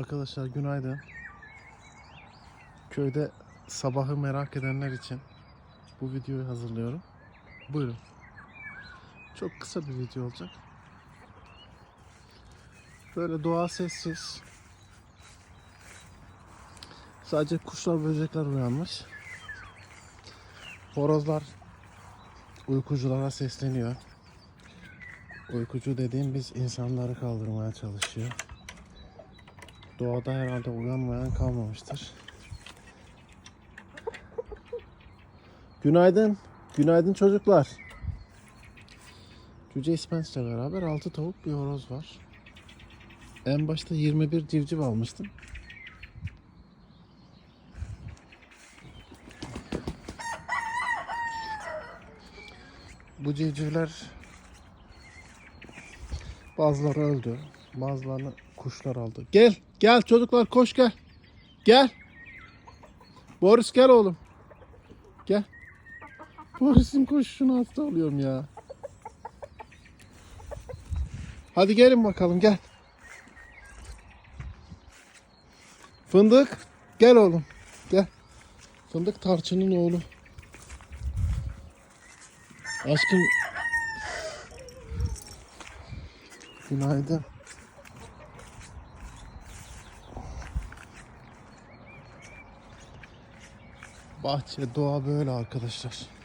Arkadaşlar günaydın. Köyde sabahı merak edenler için bu videoyu hazırlıyorum. Buyurun. Çok kısa bir video olacak. Böyle doğa sessiz. Sadece kuşlar böcekler uyanmış. Horozlar uykuculara sesleniyor. Uykucu dediğim biz insanları kaldırmaya çalışıyor. Doğada herhalde uyanmayan kalmamıştır. Günaydın. Günaydın çocuklar. Cüce İspenç'le beraber 6 tavuk bir horoz var. En başta 21 civciv almıştım. Bu civcivler bazıları öldü. Bazılarını kuşlar aldı. Gel, gel çocuklar koş gel. Gel. Boris gel oğlum. Gel. Boris'in koşuşuna hasta oluyorum ya. Hadi gelin bakalım gel. Fındık gel oğlum. Gel. Fındık tarçının oğlu. Aşkım. Günaydın. Bahçe, doğa böyle arkadaşlar.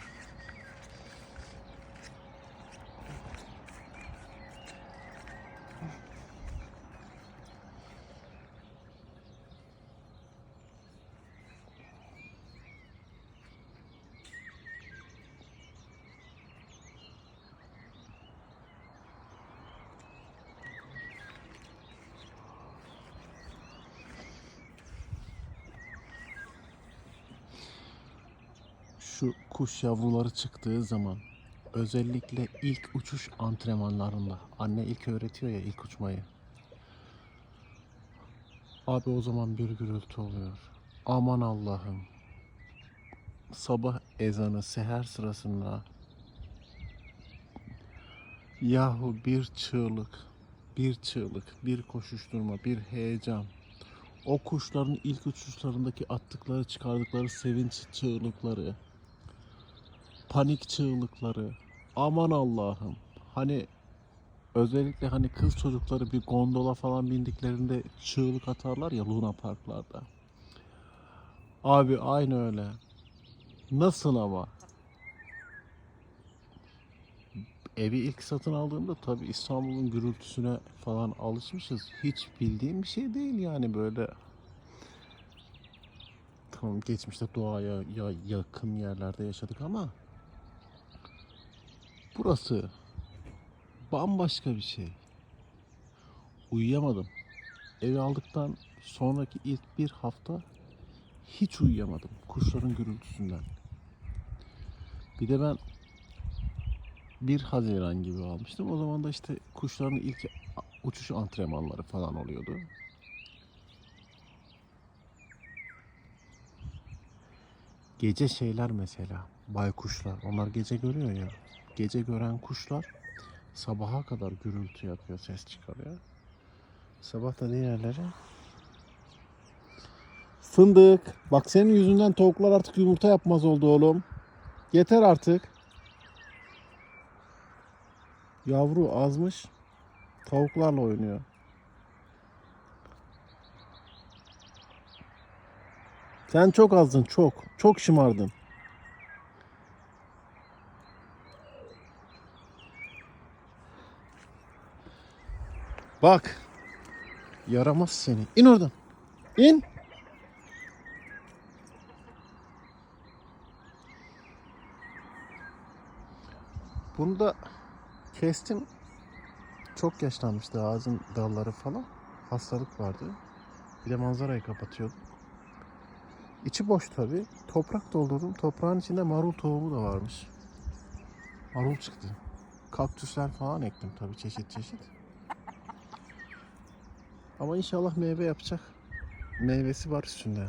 Şu kuş yavruları çıktığı zaman özellikle ilk uçuş antrenmanlarında anne ilk öğretiyor ya ilk uçmayı. Abi o zaman bir gürültü oluyor. Aman Allah'ım. Sabah ezanı seher sırasında yahu bir çığlık, bir çığlık, bir koşuşturma, bir heyecan. O kuşların ilk uçuşlarındaki attıkları, çıkardıkları sevinç çığlıkları, panik çığlıkları. Aman Allah'ım. Hani özellikle hani kız çocukları bir gondola falan bindiklerinde çığlık atarlar ya Luna Parklarda. Abi aynı öyle. Nasıl ama? Evi ilk satın aldığımda tabii İstanbul'un gürültüsüne falan alışmışız. Hiç bildiğim bir şey değil yani böyle. Tamam geçmişte doğaya ya yakın yerlerde yaşadık ama burası bambaşka bir şey. Uyuyamadım. Evi aldıktan sonraki ilk bir hafta hiç uyuyamadım kuşların gürültüsünden. Bir de ben 1 Haziran gibi almıştım. O zaman da işte kuşların ilk uçuş antrenmanları falan oluyordu. Gece şeyler mesela, baykuşlar. Onlar gece görüyor ya. Gece gören kuşlar sabaha kadar gürültü yapıyor, ses çıkarıyor. Sabah da diğerleri Fındık. Bak senin yüzünden tavuklar artık yumurta yapmaz oldu oğlum. Yeter artık. Yavru azmış. Tavuklarla oynuyor. Sen çok azdın çok. Çok şımardın. Bak. Yaramaz seni. İn oradan. İn. Bunu da kestim. Çok yaşlanmıştı ağacın dalları falan. Hastalık vardı. Bir de manzarayı kapatıyordu. İçi boş tabi. Toprak doldurdum. Toprağın içinde marul tohumu da varmış. Marul çıktı. Kaktüsler falan ektim tabi çeşit çeşit. Ama inşallah meyve yapacak. Meyvesi var üstünde.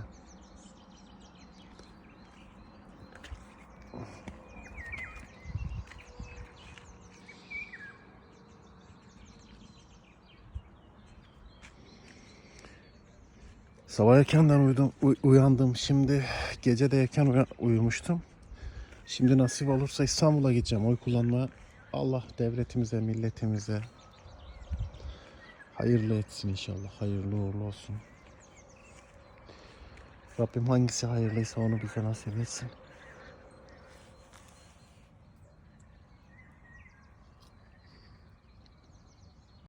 Sabah erkenden uyudum, uy- uyandım. Şimdi gece de erken uya- uyumuştum. Şimdi nasip olursa İstanbul'a gideceğim oy kullanmaya. Allah devletimize, milletimize hayırlı etsin inşallah. Hayırlı uğurlu olsun. Rabbim hangisi hayırlıysa onu bize nasip etsin.